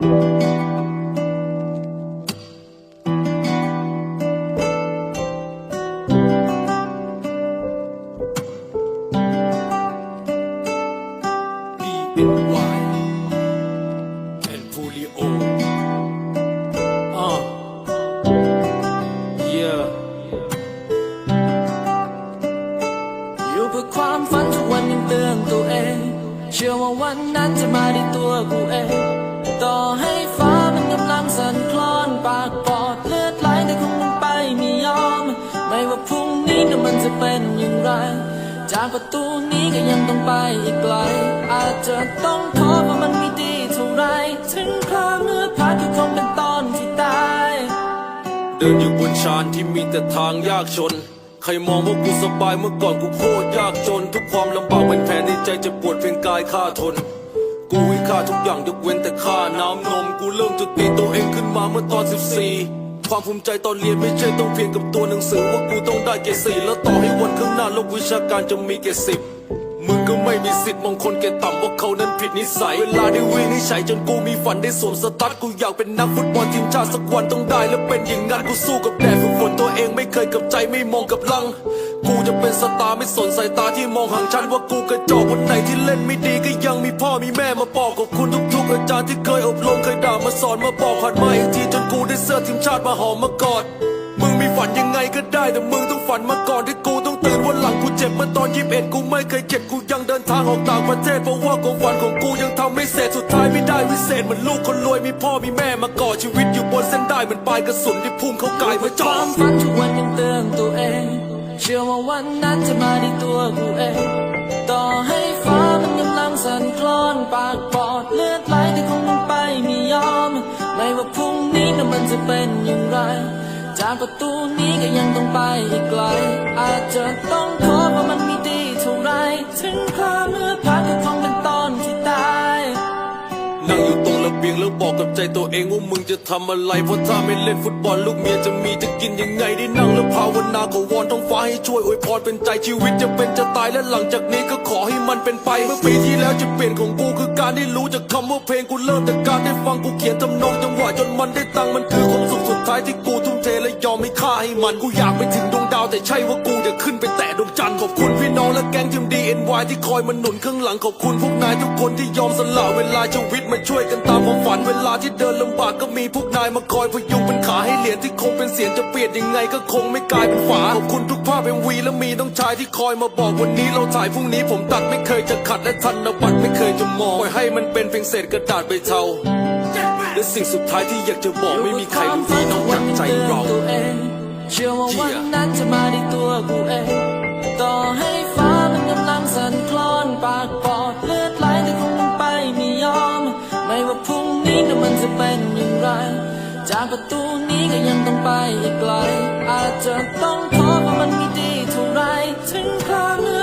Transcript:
ความฝันทุกวันยังเตือนตัวเอง เชื่อว่าวันนั้นจะมาด้วยตัวกูเอง ต่อให้ฟ้ามันกำลังสั่นคลอนปากปอดเลือดไหลแต่คงต้องไปไม่ยอม ไม่ว่าพรุ่งนี้นมันจะเป็นอย่างไร จากประตูนี้ก็ยังต้องไปอีกไกล อาจจะต้องขอว่ามันไม่ดีเท่าไร ถึงคราเมื่อพักก็คงเป็นตอนที่ตาย เดินอยู่บนชานที่มีแต่ทางยากชนใครมองว่ากูสบายเมื่อก่อนกูโคตรยากจน ทุกความลำบากเป็นแผลในใจจะปวดเพียงกายข้าทน กูให้ค่าทุกอย่างยกเว้นแต่ค่าน้ำนม กูเริ่มจะตีตัวเองขึ้นมาเมื่อตอน 14 ความภูมิใจตอนเรียนไม่ใช่ต้องเพียงกับตัวหนังสือว่ากูต้องได้เกรดสี่แล้วต่อให้วันข้างหน้าโลกวิชาการจะมีเกรดสิบ ก็ไม่มีสิทธิ์มองคนแก่ต่ำว่าเขานั้นผิดนิสัย เวลาได้วิ่งให้ใช้จนกูมีฝันได้สวมสตั๊ดกูอยากเป็นนักฟุตบอลทีมชาติสักวันต้องได้ และเป็นอย่างนั้นกูสู้กับแดดฝึกฝนตัวเองไม่เคยกับใจไม่มองกับลัง กูจะเป็นสตาร์ไม่สนสายตาที่มองห่างฉันว่ากูกระจอกวันไหนที่เล่นไม่ดีก็ยังมีพ่อมีแม่มาบอกขอบคุณทุกๆอาจารย์ที่เคยอบรมเคยด่ามาสอนมาบอกผ่านมาอีกทีจนกูได้เสื้อทีมชาติมาหอมมากอด มึงมีฝันยังไงก็ได้แต่มึงต้องฝันมาก่อนที่กูต้อง เมื่อตอนยีิบเอ็ดกูไม่เคยเจ็บกูยังเดินทางออกต่างประเทศเพราะว่าความฝันของกูยังทำไม่เสร็จสุดท้ายไม่ได้วิเศษเหมือนลูกคนรวยมีพ่อมีแม่มาก่อชีวิตอยู่บนเส้นได้เหมือนปลายกระสุนที่พุ่งเข้ากายมาจ่อวามฝันทุกวันยังเตือนตัวเอง เชื่อว่าวันนั้นจะมาในตัวกูเอง ต่อให้ฟ้ามันกำลังสั่นคลอนปากปอดเลือดไหลแต่คงต้องไปไม่ยอม ไม่ว่าพรุ่งนี้นั้นมันจะเป็นอย่างไรากประตูนี้ก็ยังต้องไปอีกไกล อาจจะต้องขอว่ามันมีดี บียงแล้วบอกกับใจตัวเองว่ามึงจะทำอะไร เพราะถ้าไม่เล่นฟุตบอลลูกเมียจะมีจะกินยังไงได้นั่งแล้วภาวนาขอวอนท้องฟ้าให้ช่วยอวยพรเป็นใจชีวิตจะเป็นจะตายและหลังจากนี้ก็ขอให้มันเป็นไป เมื่อปีที่แล้วจะเปลี่ยนของกูคือการได้รู้จากคำว่าเพลงกูเริ่มจากการได้ฟังกูเขียนทำนองจังหวะจนมันได้ตังมันคือความสุขสุดท้ายที่กูทุ่มเทและยอมให้ค่าให้มันกูอยากไปถึงดวงดาวแต่ใช่ว่ากูจะขึ้นไปแตะดวงจันทร์ขอบคุณ ที่คอยมาหนุนข้างหลังขอบคุณพวกนายทุกคนที่ยอมสละเวลาชีวิตมาช่วยกันตามความฝันเวลาที่เดินลำบากก็มีพวกนายมาคอยพยุงเป็นขาให้เหรียญที่คงเป็นเสียงจะเปลี่ยนยังไงก็คงไม่กลายเป็นฝาขอบคุณทุกภาพเอ็มวีและมีน้องชายที่คอยมาบอกวันนี้เราถ่ายพรุ่งนี้ผมตัดไม่เคยจะขัดและทันบัตรไม่เคยจะมองปล่อยให้มันเป็นเพียงเศษกระดาษใบเทาและสิ่งสุดท้ายที่อยากจะบอกไม่มีใครรู้ดีนอกจาก จะเป็นอย่างไร จากประตูนี้ก็ยังต้องไปอีกไกล อาจจะต้องขอว่ามันไม่ดีเท่าไรถึงคราว